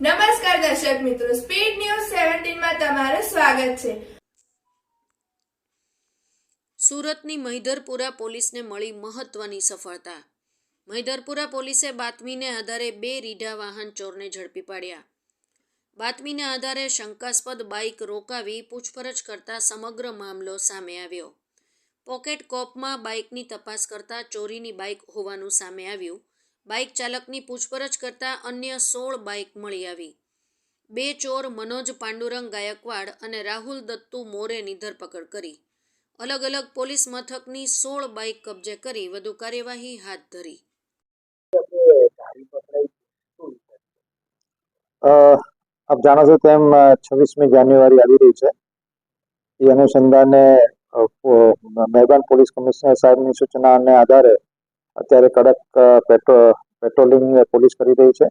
નમસ્કાર દર્શક મિત્રો સ્પીડ ન્યૂઝ સેવન્ટીનમાં તમારું સ્વાગત છે. સુરતની મહિધરપુરા પોલીસને મળી મહત્વની સફળતા. મહિધરપુરા પોલીસે બાતમીને આધારે બે રીઢા વાહન ચોરને ઝડપી પાડ્યા. બાતમીને આધારે શંકાસ્પદ બાઇક રોકાવી પૂછપરછ કરતા સમગ્ર મામલો સામે આવ્યો. પોકેટ કોપમાં બાઇકની તપાસ કરતા ચોરીની બાઇક હોવાનું સામે આવ્યું. બાઇક ચાલકની પૂછપરછ કરતા અન્ય સોળ બાઇક મળી આવી. બે ચોર મનોજ પાંડુરંગ ગાયકવાડ અને રાહુલ દત્તુ મોરેની ધરપકડ કરી. અલગ અલગ પોલીસ મથકની સોળ બાઇક કબજે કરી વધુ કાર્યવાહી હાથ ધરી. આપ જાણો છો તેમ છવ્વીસમી જાન્યુઆરી આવી રહી છે. એ અનુસંધાને મહેરબાન પોલીસ કમિશનર સાહેબની સૂચનાને આધારે અત્યારે કડક પેટ્રો, પેટ્રોલિંગ પોલીસ કરી રહી છે.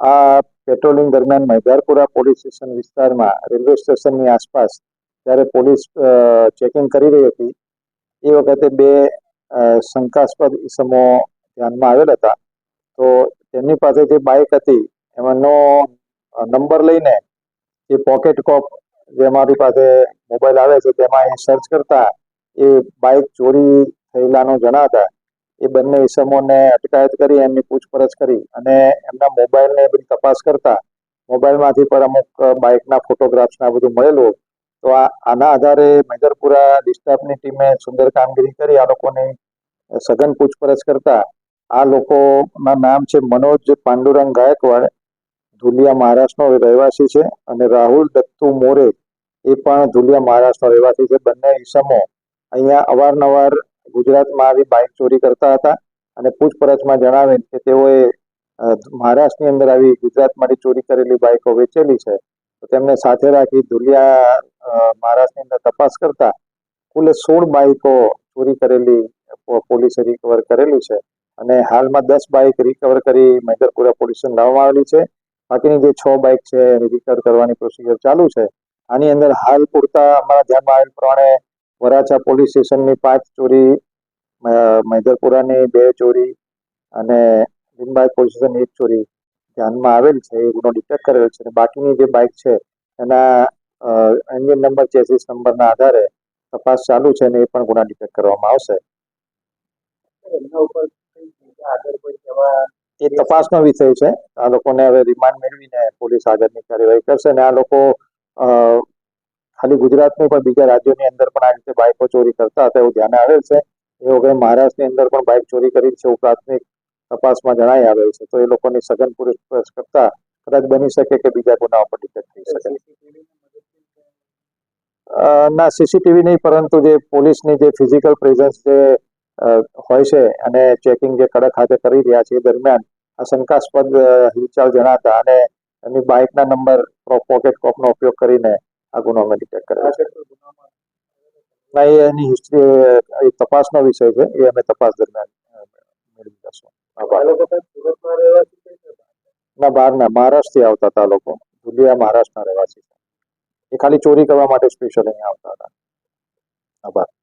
આ પેટ્રોલિંગ દરમિયાન મહિધારપુરા પોલીસ સ્ટેશન વિસ્તારમાં, રેલવે સ્ટેશનની આસપાસ જ્યારે પોલીસ ચેકિંગ કરી રહી હતી, એ વખતે બે શંકાસ્પદ ઇસમો ધ્યાનમાં આવેલ હતા. તો તેમની પાસે જે બાઇક હતી, એમાંનો નંબર લઈને એ પોકેટ કોપ જે મારી પાસે મોબાઈલ આવે છે, તેમાં એ સર્ચ કરતા એ બાઇક ચોરી થયેલાનું જણાતા એ બંને ઇસમોને અટકાયત કરી, એમની પૂછપરછ કરી અને એમના મોબાઈલને બધી તપાસ કરતા મોબાઈલમાંથી પણ અમુક બાઇકના ફોટોગ્રાફ્સના બધું મળેલું તો આના આધારે મેજરપુરા ડિસ્ટાફની ટીમે સુંદર કામગીરી કરી, આ લોકોની સઘન પૂછપરછ કરતા. આ લોકોના નામ છે મનોજ પાંડુરંગ ગાયકવાડ, ધુલિયા મહારાષ્ટ્રનો રહેવાસી છે અને રાહુલ દત્તુ મોરે એ પણ ધુલિયા મહારાષ્ટ્રનો રહેવાસી છે. બંને ઈસમો અહીંયા અવારનવાર ગુજરાતમાં આવી બાઇક ચોરી કરતા હતા અને પૂછપરછમાં જણાવેલ કે તેઓએ મહારાષ્ટ્રની અંદર આવી ગુજરાતમાંથી ચોરી કરેલી બાઇકો વેચેલી છે. તો તેમને સાથે રાખી ધુલિયા મહારાષ્ટ્રની અંદર તપાસ કરતા કુલ સોળ બાઇકો ચોરી કરેલી પોલીસે રિકવર કરેલી છે. અને હાલમાં દસ બાઇક રિકવર કરી મેજરપુરા પોલીસ સ્ટેશન લાવવામાં આવેલી છે. બાકીની જે છ બાઇક છે એની રિકવર કરવાની પ્રોસિજર ચાલુ છે. આની અંદર હાલ પૂરતા અમારા ધ્યાનમાં આવેલ પ્રમાણે વરાછા પોલીસ સ્ટેશનની પાંચ ચોરી મૈદરપુરાની બે ચોરી અને લીંબાયત પોલીસ એક ચોરી ધ્યાનમાં આવેલ છે એ ગુનો ડિટેક્ટ કરેલ છે અને બાકીની જે બાઇક છે એના એન્જિન નંબર ચેસીસ નંબરના આધારે તપાસ ચાલુ છે અને એ પણ ગુના ડિટેક્ટ કરવામાં આવશે. એ તપાસનો વિષય છે. આ લોકોને હવે રિમાન્ડ મેળવીને પોલીસ આગળની કાર્યવાહી કરશે અને આ લોકો ખાલી ગુજરાતની પણ બીજા રાજ્યોની અંદર પણ આ રીતે બાઇકો ચોરી કરતા હતા એવું ધ્યાને આવેલ છે. એ વખતે મહારાષ્ટ્રની અંદર પણ બાઇક ચોરી કરી છે એવું પ્રાથમિક તપાસમાં જણાઈ આવેલ છે. તો એ લોકોની સઘન પૂછપરછ કરતા કદાચ બની શકે કે બીજા ગુનાઓ પણ ડિટેક્ટ થઈ શકે. ના સીસીટીવી નહીં, પરંતુ જે પોલીસની જે ફિઝિકલ પ્રેઝન્સ જે હોય છે અને ચેકિંગ જે કડક હાથે કરી રહ્યા છે, એ દરમિયાન આ શંકાસ્પદ હિલચાલ જણાતા અને એમની બાઇકના નંબર પોકેટ કોપનો ઉપયોગ કરીને આ ગુનો અમે ડિટેક્ટ કર્યો છે. એ એની હિસ્ટ્રી એ તપાસનો વિષય છે. એ અમે તપાસ દરમિયાન મેળવી જશું ના બહાર ના મહારાષ્ટ્રથી આવતા હતા લોકો. ધુલિયા મહારાષ્ટ્રના રહેવાસી છે. એ ખાલી ચોરી કરવા માટે સ્પેશિયલ અહીંયા આવતા હતા. આભાર.